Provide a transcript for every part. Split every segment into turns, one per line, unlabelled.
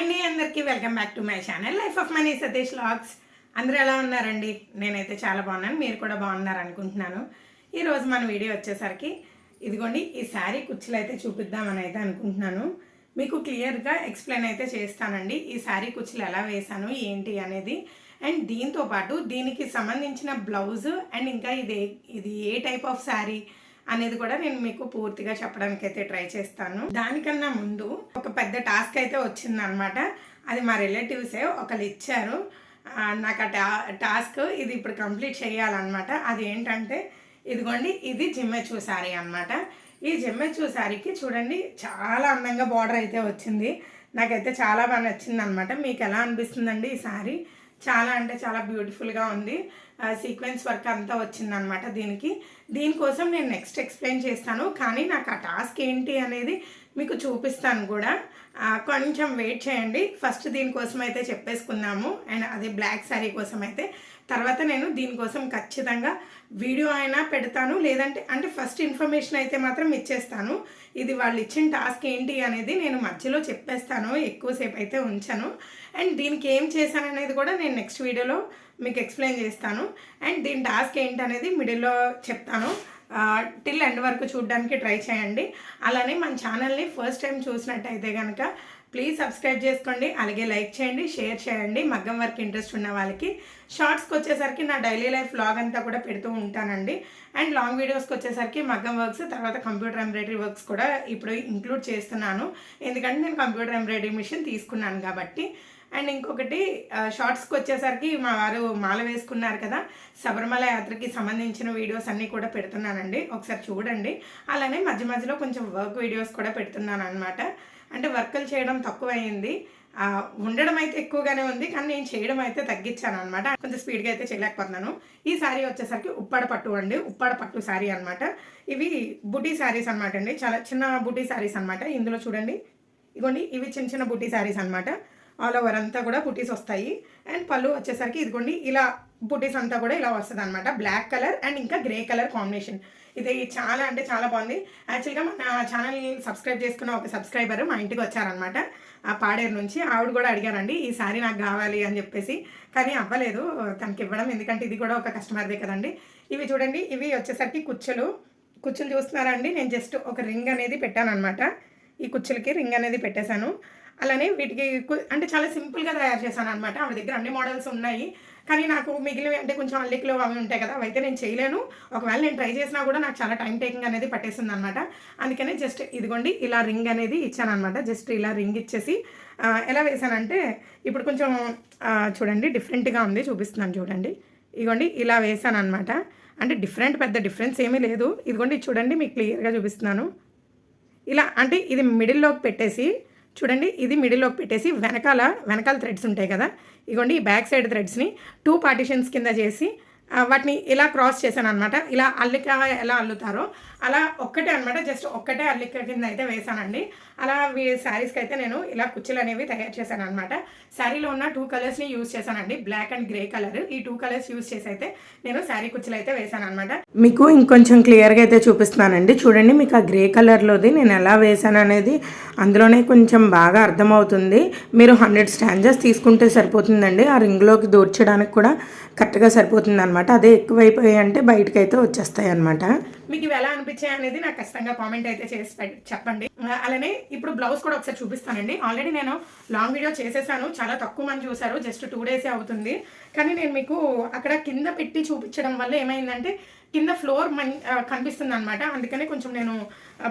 Hi అండి అందరికీ welcome back to my channel life of money Satish logs. అందరూ ఎలా ఉన్నారండి? నేనైతే చాలా బాగున్నాను మీరు కూడా బాగున్నారు అనుకుంటున్నాను. ఈరోజు మన వీడియో వచ్చేసరికి ఇదిగోండి ఈ శారీ కుర్చీలు అయితే చూపిద్దామని అయితే అనుకుంటున్నాను. మీకు క్లియర్గా ఎక్స్ప్లెయిన్ అయితే చేస్తానండి ఈ శారీ కుర్చీలు ఎలా వేశాను ఏంటి అనేది. అండ్ దీంతో పాటు దీనికి సంబంధించిన బ్లౌజ్ అండ్ ఇంకా ఇది ఇది ఏ టైప్ ఆఫ్ శారీ అనేది కూడా నేను మీకు పూర్తిగా చెప్పడానికి అయితే ట్రై చేస్తాను. దానికన్నా ముందు ఒక పెద్ద టాస్క్ అయితే వచ్చింది అనమాట అది మా రిలేటివ్సే ఒకళ్ళు ఇచ్చారు. నాకు ఆ టా టాస్క్ ఇది ఇప్పుడు కంప్లీట్ చేయాలన్నమాట. అది ఏంటంటే ఇదిగోండి ఇది జిమ్మెచ్చు శారీ అనమాట ఈ జిమ్మెచ్చు శారీకి చూడండి చాలా అందంగా బార్డర్ అయితే వచ్చింది. నాకైతే చాలా బాగా నచ్చింది అనమాట మీకు ఎలా అనిపిస్తుందండి ఈ శారీ చాలా అంటే చాలా బ్యూటిఫుల్గా ఉంది. సీక్వెన్స్ వర్క్ అంతా వచ్చిందనమాట దీనికి. దీనికోసం నేను నెక్స్ట్ ఎక్స్ప్లెయిన్ చేస్తాను. కానీ నాకు ఆ టాస్క్ ఏంటి అనేది మీకు చూపిస్తాను కూడా. కొంచెం వెయిట్ చేయండి. ఫస్ట్ దీనికోసం అయితే చెప్పేసుకుందాము. అండ్ అది బ్లాక్ శారీ కోసం అయితే. తర్వాత నేను దీనికోసం ఖచ్చితంగా వీడియో అయినా పెడతాను. లేదంటే అంటే ఫస్ట్ ఇన్ఫర్మేషన్ అయితే మాత్రం ఇచ్చేస్తాను. ఇది వాళ్ళు ఇచ్చిన టాస్క్ ఏంటి అనేది నేను మధ్యలో చెప్పేస్తాను. ఎక్కువసేపు అయితే ఉంచాను. అండ్ దీనికి ఏం చేశాను అనేది కూడా నేను నెక్స్ట్ వీడియోలో మీకు ఎక్స్ప్లెయిన్ చేస్తాను. అండ్ దీని టాస్క్ ఏంటి అనేది మిడిల్లో చెప్తాను. టిల్ ఎండ్ వరకు చూడడానికి ట్రై చేయండి. అలానే మన ఛానల్ని ఫస్ట్ టైం చూసినట్టయితే కనుక ప్లీజ్ సబ్స్క్రైబ్ చేసుకోండి. అలాగే లైక్ చేయండి షేర్ చేయండి. మగ్గం వర్క్ ఇంట్రెస్ట్ ఉన్న వాళ్ళకి. షార్ట్స్కి వచ్చేసరికి నా డైలీ లైఫ్ వ్లాగ్ అంతా కూడా పెడుతూ ఉంటానండి. అండ్ లాంగ్ వీడియోస్కి వచ్చేసరికి మగ్గం వర్క్స్ తర్వాత కంప్యూటర్ ఎంబ్రాయిడరీ వర్క్స్ కూడా ఇప్పుడు ఇంక్లూడ్ చేస్తున్నాను. ఎందుకంటే నేను కంప్యూటర్ ఎంబ్రాయిడరీ మిషన్ తీసుకున్నాను కాబట్టి అండ్ ఇంకొకటి షార్ట్స్కి వచ్చేసరికి మా వారు మాల వేసుకున్నారు కదా. శబరిమల యాత్రకి సంబంధించిన వీడియోస్ అన్నీ కూడా పెడుతున్నానండి. ఒకసారి చూడండి. అలానే మధ్య మధ్యలో కొంచెం వర్క్ వీడియోస్ కూడా పెడుతున్నాను అనమాట అంటే వర్కులు చేయడం తక్కువ అయింది ఉండడం అయితే ఎక్కువగానే ఉంది కానీ నేను చేయడం అయితే తగ్గించాను అనమాట కొంచెం స్పీడ్గా అయితే చేయలేకపోతున్నాను. ఈ శారీ వచ్చేసరికి ఉప్పాడ పట్టు అండి. ఉప్పాడ పట్టు శారీ అనమాట ఇవి బుటీ శారీస్ అనమాట అండి. చాలా చిన్న బుటీ శారీస్ అనమాట ఇందులో చూడండి. ఇగోండి ఇవి చిన్న చిన్న బుటీ శారీస్ అనమాట ఆల్ ఓవర్ అంతా కూడా బుటీస్ వస్తాయి. అండ్ పళ్ళు వచ్చేసరికి ఇదిగోండి ఇలా బుటీస్ అంతా కూడా ఇలా వస్తుంది అనమాట బ్లాక్ కలర్ అండ్ ఇంకా గ్రే కలర్ కాంబినేషన్. ఇది చాలా అంటే చాలా బాగుంది. యాక్చువల్గా మన ఛానల్ సబ్స్క్రైబ్ చేసుకున్న ఒక సబ్స్క్రైబర్ మా ఇంటికి వచ్చారనమాట ఆ పాడేరు నుంచి ఆవిడ కూడా అడిగారండి ఈ సారీ నాకు కావాలి అని చెప్పేసి. కానీ అవ్వలేదు తనకి ఇవ్వడం ఎందుకంటే ఇది కూడా ఒక కస్టమర్దే కదండి. ఇవి చూడండి ఇవి వచ్చేసరికి కుచ్చులు. కుచ్చులు చూస్తున్నారా అండి? నేను జస్ట్ ఒక రింగ్ అనేది పెట్టాను అనమాట ఈ కుచ్చులకి రింగ్ అనేది పెట్టేశాను. అలానే వీటికి అంటే చాలా సింపుల్గా తయారు చేశాను అనమాట ఆవిడ దగ్గర అన్ని మోడల్స్ ఉన్నాయి. కానీ నాకు మిగిలినవి అంటే కొంచెం అల్లికలు అవి ఉంటాయి కదా అవైతే నేను చేయలేను. ఒకవేళ నేను ట్రై చేసినా కూడా నాకు చాలా టైం టేకింగ్ అనేది పట్టేస్తుంది అనమాట అందుకనే జస్ట్ ఇదిగోండి ఇలా రింగ్ అనేది ఇచ్చాను అనమాట జస్ట్ ఇలా రింగ్ ఇచ్చేసి ఎలా వేసానంటే ఇప్పుడు కొంచెం చూడండి డిఫరెంట్గా ఉంది చూపిస్తున్నాను చూడండి. ఇదిగోండి ఇలా వేసాను అనమాట అంటే డిఫరెంట్ పెద్ద డిఫరెన్స్ ఏమీ లేదు. ఇదిగోండి చూడండి మీకు క్లియర్గా చూపిస్తున్నాను. ఇలా అంటే ఇది మిడిల్లోకి పెట్టేసి చూడండి ఇది మిడిల్లో పెట్టేసి వెనకాల వెనకాల థ్రెడ్స్ ఉంటాయి కదా? ఇగోండి ఈ బ్యాక్ సైడ్ థ్రెడ్స్ని టూ పార్టిషన్స్ కింద చేసి వాటిని ఇలా క్రాస్ చేశాను అనమాట ఇలా అల్లిక ఎలా అల్లుతారో అలా ఒక్కటే అనమాట జస్ట్ ఒక్కటే అల్లిక కింద అయితే వేసానండి అలా వీ శారీస్కి అయితే నేను ఇలా కుర్చీలు అనేవి తయారు చేశాను అనమాట శారీలో ఉన్న టూ కలర్స్ని యూజ్ చేశానండి. Black and grey colour. ఈ టూ కలర్స్ యూజ్ చేసి అయితే నేను శారీ కుర్చీలు అయితే వేసాను అనమాట మీకు ఇంకొంచెం క్లియర్గా అయితే చూపిస్తున్నానండి. చూడండి మీకు ఆ గ్రే కలర్లోది నేను ఎలా వేసాను అనేది అందులోనే కొంచెం బాగా అర్థమవుతుంది. మీరు హండ్రెడ్ స్టాంజర్స్ తీసుకుంటే సరిపోతుందండి. ఆ రింగ్లోకి దూర్చడానికి కూడా కరెక్ట్గా సరిపోతుంది అనమాట అదే ఎక్కువైపోయాయి అంటే బయటకు అయితే వచ్చేస్తాయి అనమాట మీకు ఇవి ఎలా అనిపించాయి అనేది నాకు ఖచ్చితంగా కామెంట్ అయితే చేసి చెప్పండి. అలానే ఇప్పుడు బ్లౌజ్ కూడా ఒకసారి చూపిస్తానండి. ఆల్రెడీ నేను లాంగ్ వీడియో చేసేసాను. చాలా తక్కువ మంది చూసారు. జస్ట్ టూ డేసే అవుతుంది. కానీ నేను మీకు అక్కడ కింద పెట్టి చూపించడం వల్ల ఏమైందంటే కింద ఫ్లోర్ మన్ కనిపిస్తుంది అనమాట అందుకనే కొంచెం నేను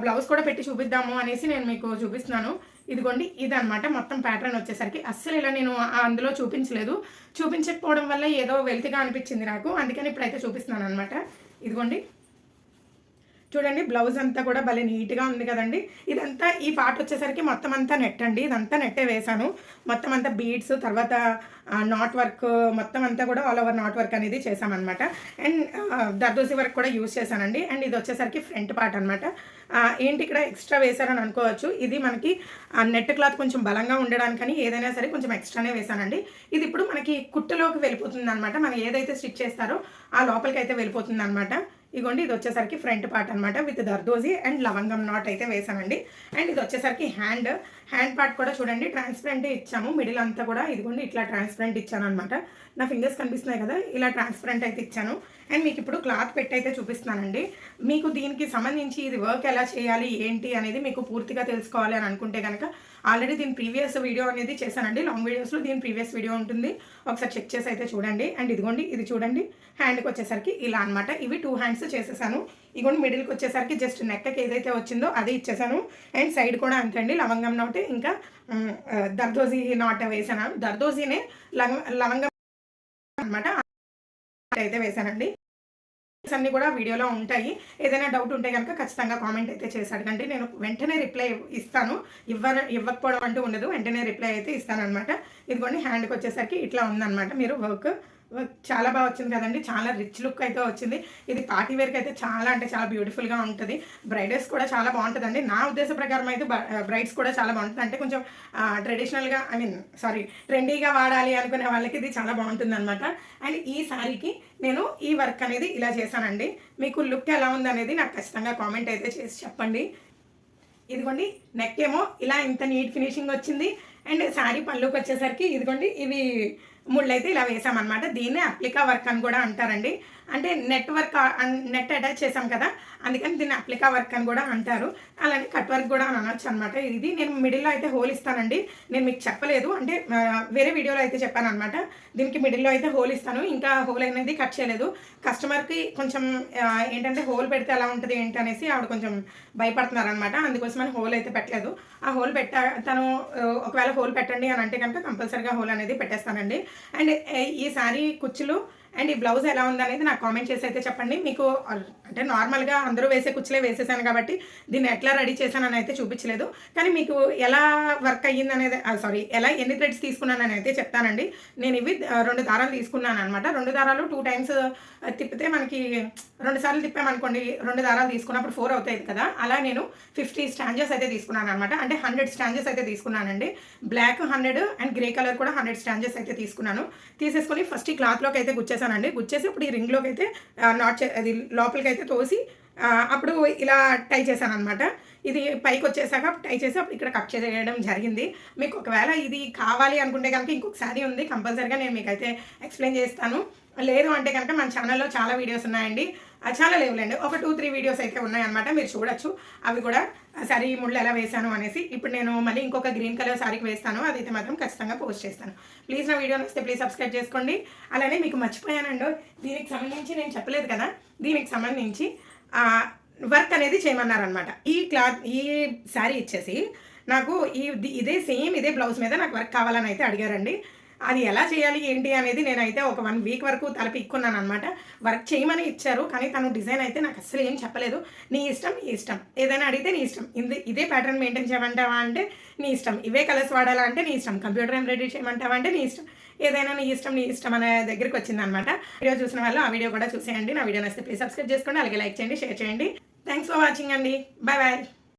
బ్లౌజ్ కూడా పెట్టి చూపిద్దాము అనేసి నేను మీకు చూపిస్తున్నాను. ఇదిగోండి ఇదనమాట మొత్తం ప్యాటర్న్ వచ్చేసరికి అస్సలు ఇలా నేను అందులో చూపించలేదు. చూపించకపోవడం వల్ల ఏదో వెల్తిగా అనిపించింది నాకు. అందుకని ఇప్పుడైతే చూపిస్తున్నాను అనమాట ఇదిగోండి. చూడండి బ్లౌజ్ అంతా కూడా భలే నీట్గా ఉంది కదండి. ఇదంతా ఈ పార్ట్ వచ్చేసరికి మొత్తం అంతా నెట్ అండి. ఇదంతా నెట్టే వేశాను. మొత్తం అంతా బీడ్స్ తర్వాత నాట్ వర్క్ మొత్తం అంతా కూడా ఆల్ ఓవర్ నాట్ వర్క్ అనేది చేశామన్నమాట. అండ్ దర్దోసి వర్క్ కూడా యూస్ చేశానండి. అండ్ ఇది వచ్చేసరికి ఫ్రంట్ పార్ట్ అనమాట ఏంటి ఇక్కడ ఎక్స్ట్రా వేశారని అనుకోవచ్చు. ఇది మనకి నెట్ క్లాత్ కొంచెం బలంగా ఉండడానికని ఏదైనా సరే కొంచెం ఎక్స్ట్రానే వేశానండి. ఇది ఇప్పుడు మనకి కుట్టలోకి వెళ్ళిపోతుంది అనమాట మనం ఏదైతే స్టిచ్ చేస్తారో ఆ లోపలికి అయితే వెళ్ళిపోతుంది అనమాట ఇగోండి ఇది వచ్చేసరికి ఫ్రంట్ పార్ట్ అనమాట విత్ దర్దోజీ అండ్ లవంగం నాట్ అయితే వేసామండి. అండ్ ఇది వచ్చేసరికి హ్యాండ్. హ్యాండ్ పార్ట్ కూడా చూడండి ట్రాన్స్పరెంట్ ఇచ్చాము. మిడిల్ అంతా కూడా ఇదిగోండి ఇట్లా ట్రాన్స్పరెంట్ ఇచ్చాను అనమాట నా ఫింగర్స్ కనిపిస్తున్నాయి కదా ఇలా ట్రాన్స్పరెంట్ అయితే ఇచ్చాను. అండ్ మీకు ఇప్పుడు క్లాత్ పెట్టయితే చూపిస్తున్నానండి. మీకు దీనికి సంబంధించి ఇది వర్క్ ఎలా చేయాలి ఏంటి అనేది మీకు పూర్తిగా తెలుసుకోవాలి అని అనుకుంటే కనుక ఆల్రెడీ దీని ప్రీవియస్ వీడియో అనేది చేశానండి. లాంగ్ వీడియోస్లో దీని ప్రీవియస్ వీడియో ఉంటుంది. ఒకసారి చెక్ చేసి అయితే చూడండి. అండ్ ఇదిగోండి ఇది చూడండి. హ్యాండ్కి వచ్చేసరికి ఇలా అనమాట ఇవి టూ హ్యాండ్స్ చేసేసాను. ఇగోండి మిడిల్కి వచ్చేసరికి జస్ట్ నెక్కకి ఏదైతే వచ్చిందో అది ఇచ్చేసాను. అండ్ సైడ్ కూడా అంతే అండి. లవంగం నాట్ ఇంకా దర్దోజీ నాట్ వేసాను. దర్దోజీనే లవంగం అనమాట అయితే వేసానండి అన్ని కూడా వీడియోలో ఉంటాయి. ఏదైనా డౌట్ ఉంటే కనుక ఖచ్చితంగా కామెంట్ అయితే చేసి అడగండి. నేను వెంటనే రిప్లై ఇస్తాను. ఇవ్వ ఇవ్వకపోవడం అంటూ ఉండదు. వెంటనే రిప్లై అయితే ఇస్తాను అనమాట ఇదిగోండి హ్యాండ్కి వచ్చేసరికి ఇట్లా ఉందన్నమాట. మీరు వర్క్ చాలా బాగా వచ్చింది కదండి. చాలా రిచ్ లుక్ అయితే వచ్చింది. ఇది పార్టీ వేర్కి అయితే చాలా అంటే చాలా బ్యూటిఫుల్గా ఉంటుంది. బ్రైడల్స్ కూడా చాలా బాగుంటుందండి. నా ఉద్దేశ ప్రకారం అయితే బ్రైడ్స్ కూడా చాలా బాగుంటుంది. అంటే కొంచెం ట్రెడిషనల్గా ఐ మీన్ సారీ ట్రెండీగా వాడాలి అనుకునే వాళ్ళకి ఇది చాలా బాగుంటుంది అనమాట అండ్ ఈ శారీకి నేను ఈ వర్క్ అనేది ఇలా చేశానండి. మీకు లుక్ ఎలా ఉంది అనేది నాకు ఖచ్చితంగా కామెంట్ అయితే చేసి చెప్పండి. ఇదిగోండి నెక్ ఏమో ఇలా ఇంత నీట్ ఫినిషింగ్ వచ్చింది. అండ్ శారీ పళ్ళుకి వచ్చేసరికి ఇదిగోండి ఇవి ముళ్ళు అయితే ఇలా వేసామన్నమాట. దీన్నే అప్లికా వర్క్ అని కూడా అంటారండి. అంటే నెట్వర్క్ నెట్ అటాచ్ చేసాం కదా అందుకని దీన్ని అప్లికా వర్క్ అని కూడా అంటారు. అలానే కట్ వర్క్ కూడా అని అనొచ్చు అనమాట ఇది నేను మిడిల్లో అయితే హోల్ ఇస్తానండి. నేను మీకు చెప్పలేదు. అంటే వేరే వీడియోలో అయితే చెప్పాను అనమాట దీనికి మిడిల్లో అయితే హోల్ ఇస్తాను. ఇంకా హోల్ అనేది కట్ చేయలేదు. కస్టమర్కి కొంచెం ఏంటంటే హోల్ పెడితే ఎలా ఉంటుంది ఏంటి అనేసి ఆవిడ కొంచెం భయపడుతున్నారు అనమాట అందుకోసమని హోల్ అయితే పెట్టలేదు. ఆ హోల్ పెట్ట తను ఒకవేళ హోల్ పెట్టండి అని అంటే కనుక కంపల్సరీగా హోల్ అనేది పెట్టేస్తానండి. అండ్ ఈ శారీ కుచ్చులు అండ్ ఈ బ్లౌజ్ ఎలా ఉందనేది నాకు కామెంట్ చేసి అయితే చెప్పండి. మీకు అంటే నార్మల్గా అందరూ వేసే కుచ్చులే వేసేసాను కాబట్టి దీన్ని ఎట్లా రెడీ చేశానని అయితే చూపించలేదు. కానీ మీకు ఎలా వర్క్ అయ్యింది అనేది సారీ ఎలా ఎన్ని థ్రెడ్స్ తీసుకున్నానని అయితే చెప్తానండి. నేను ఇవి రెండు దారాలు తీసుకున్నాను అనమాట రెండు దారాలు టూ టైమ్స్ తిప్పితే మనకి రెండు సార్లు తిప్పామనుకోండి రెండు దారాలు తీసుకున్నప్పుడు ఫోర్ అవుతాయి కదా. అలా నేను ఫిఫ్టీ స్టాంజెస్ అయితే తీసుకున్నాను అనమాట అంటే హండ్రెడ్ స్టాంజెస్ అయితే తీసుకున్నానండి. Black hundred and grey colour కూడా హండ్రెడ్ స్టాంజెస్ అయితే తీసుకున్నాను. తీసేసుకొని ఫస్ట్ ఈ క్లాత్లోకి అయితే గుచ్చేసానండి గుచ్చేసి ఇప్పుడు ఈ రింగ్లోకి అయితే నాట్ చే అది లోపలికి అయితే తోసి అప్పుడు ఇలా టై చేశాను అనమాట ఇది పైకి వచ్చేసాక టై చేసి అప్పుడు ఇక్కడ కట్ చేయడం జరిగింది. మీకు ఒకవేళ ఇది కావాలి అనుకుంటే కనుక ఇంకొకసారి ఉంది. కంపల్సరీగా నేను మీకు అయితే ఎక్స్ప్లెయిన్ చేస్తాను. లేదు అంటే కనుక మన ఛానల్లో చాలా వీడియోస్ ఉన్నాయండి. చాలా లేవులేండి ఒక టూ త్రీ వీడియోస్ అయితే ఉన్నాయన్నమాట. మీరు చూడొచ్చు. అవి కూడా సరే ఈ ముళ్ళు ఎలా వేశాను అనేసి. ఇప్పుడు నేను మళ్ళీ ఇంకొక గ్రీన్ కలర్ శారీకి వేస్తాను. అదైతే మాత్రం ఖచ్చితంగా పోస్ట్ చేస్తాను. ప్లీజ్ నా వీడియో నచ్చితే ప్లీజ్ సబ్స్క్రైబ్ చేసుకోండి. అలానే మీకు మర్చిపోయానండి దీనికి సంబంధించి నేను చెప్పలేదు కదా. దీనికి సంబంధించి వర్క్ అనేది చేయమన్నారనమాట ఈ క్లాత్ ఈ శారీ ఇచ్చేసి నాకు ఈ ఇదే సేమ్ ఇదే బ్లౌజ్ మీద నాకు వర్క్ కావాలని అయితే అడిగారండి. అది ఎలా చేయాలి ఏంటి అనేది నేనైతే ఒక వన్ వీక్ వరకు తలపిక్కున్నాను అనమాట వర్క్ చేయమని ఇచ్చారు కానీ తను డిజైన్ అయితే నాకు అస్సలు ఏం చెప్పలేదు. నీ ఇష్టం నీ ఇష్టం. ఏదైనా అడిగితే నీ ఇష్టం. ఇది ఇదే ప్యాటర్న్ మెయింటైన్ చేయమంటావా అంటే నీ ఇష్టం. ఇవే కలర్స్ వాడాలా అంటే నీ ఇష్టం. కంప్యూటర్ ఎంబ్రాయిడరీ చేయమంటావా అంటే నీ ఇష్టం. ఏదైనా నీ ఇష్టం నీ ఇష్టం అనే దగ్గరికి వచ్చింది అనమాట వీడియో చూసిన వాళ్ళు ఆ వీడియో కూడా చూసేయండి. నా వీడియో నచ్చితే ప్లీజ్ సబ్స్క్రైబ్ చేసుకోండి. అలాగే లైక్ చేయండి షేర్ చేయండి. థ్యాంక్స్ ఫర్ వాచింగ్ అండి. Bye bye